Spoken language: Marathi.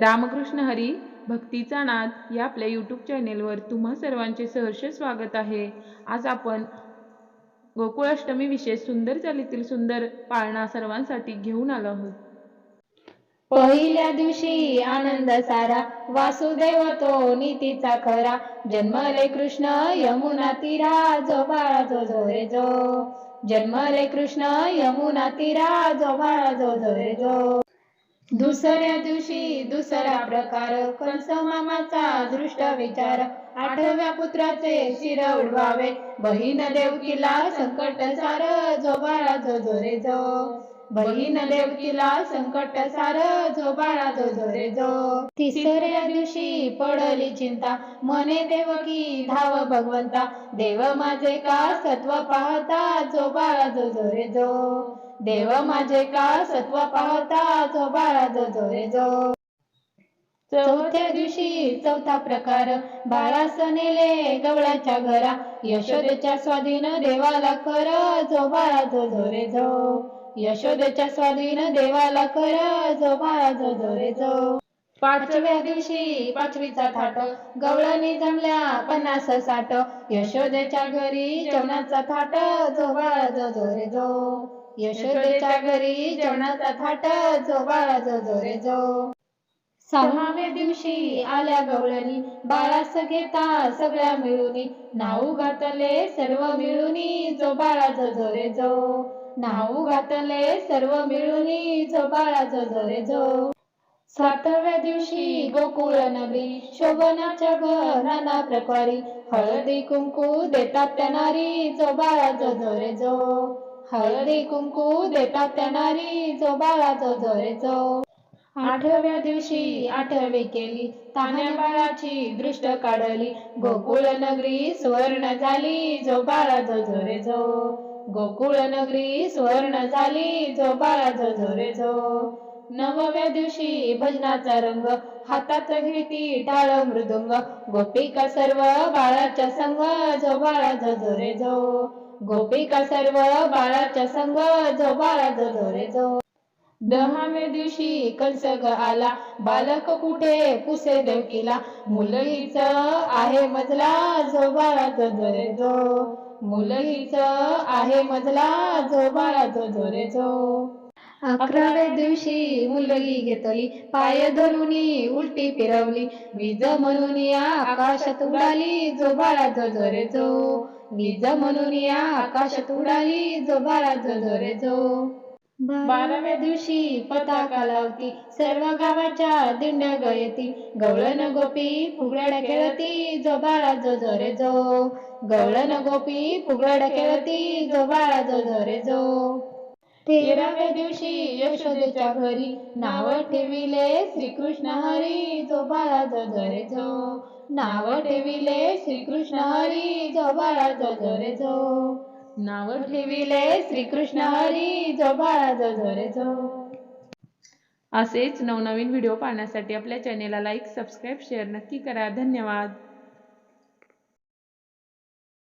रामकृष्ण हरी भक्तीचा नाद या आपल्या यूट्यूब चॅनेलवर तुम्हा सर्वांचे सहर्ष स्वागत आहे. आज आपण गोकुळाष्टमी विशेष सुंदर चालीतील सुंदर पाळणा सर्वांसाठी घेऊन आलो आहोत. पहिल्या दिवशी आनंद सारा वासुदेव तो नीतीचा खरा. जन्मले कृष्ण यमुना तीरा जो बाळा जो जो रे जो. जन्मले कृष्ण यमुना तीरा जो बाळा जो जो रे जो. दुसऱ्या दिवशी दुसरा प्रकार कंस मामाचा दृष्ट विचार. आठव्या पुत्राचे शिर उडवावे. बहीण देवकीला संकट सार जो बाळा जो जो जो बहीण देवकीला संकट सार जो बाळा जो जो जो तिसऱ्या दिवशी पडली चिंता. मने देवकी धाव भगवंता. देव माझे का सत्व पाहता जो बाळा जो जो रे जो देव माझे का सत्व पाहता? जो बाळा जो जोरे जो. चौथ्या दिवशी चौथा प्रकार. बाळास नेले गवळाच्या घरा. यशोदेच्या स्वाधीन देवाला कर. जो बाळा जो जोरे जो. यशोदेच्या स्वाधीन देवाला कर. जो बाळा जो जोरे जो. पाचव्या दिवशी पाचवीचा थाट. गवळणी जमल्या पन्नास साठ. यशोदेच्या घरी जेवणाचा थाट. जो बाळा जो जो जो. यशोदेच्या घरी जेवणाचा थाट जो जो रे जो. सहाव्या दिवशी आल्या गवळणी. बाळास घेता सगळ्या मिळून. नाऊ घातले सर्व मिळून जो बाळा जो. जो रे जो नाऊ घातले सर्व मिळून जो बाळा जो. रे जो सातव्या दिवशी गोकुळ नगरी. शोभनाच्या घराना प्रकारी हळदी कुंकू देतात त्या नारी जो बाळा जो जो रे जो. हळदी कुंकू देतात त्या नारी जो बाळाचो झरेचो आठव्या दिवशी आठवी केली तान्या बाळाची दृष्ट काढली. गोकुळ नगरी सुवर्ण झाली जो बाळाचो झरेचो गोकुळ नगरी सुवर्ण झाली जो बाळाचो झरेचो नवव्या दिवशी भजनाचा रंग हातात घेती टाळ मृदुंग. गोपिका सर्व बाळाच्या संग जो बाळा जो जो जो गोपिका सर्व बाळाच्या संग जो बाळा धोरे जो. दहाव्या दिवशी कंसग आला बालक कुठे? पुसे देवकीला मुलगीच आहे मजला जो बाळा धोरे जो. मुलगीच आहे मजला जो बाळा धोरे जो. अकराव्या दिवशी मुलगी घेतली. पाय धरुनी उलटी फिरवली. वीज म्हणून या आकाशात उडाली. जो बाळा जो जो वीज म्हणून या आकाशात उडाली. जो बाळा जो जो बाराव्या दिवशी पताका लावती. सर्व गावाच्या दिंड्या गळती गवळण गोपी फुगड्या खेळती. जो बाळा जो जो जो गवळण गोपी फुगड्या खेळती. जो बाळा जो जो जो तेराव्या दिवशी यशोदेच्या घरी नाव ठेविले श्रीकृष्ण हरी जो बाळा जरे जो नाव ठेविले श्रीकृष्ण हरी जो बाळा जो जो नाव ठेविले श्रीकृष्ण हरी जो बाळा जो जो जो असेच नवनवीन व्हिडिओ पाहण्यासाठी आपल्या चॅनेलला लाईक सबस्क्राईब शेअर नक्की करा. धन्यवाद.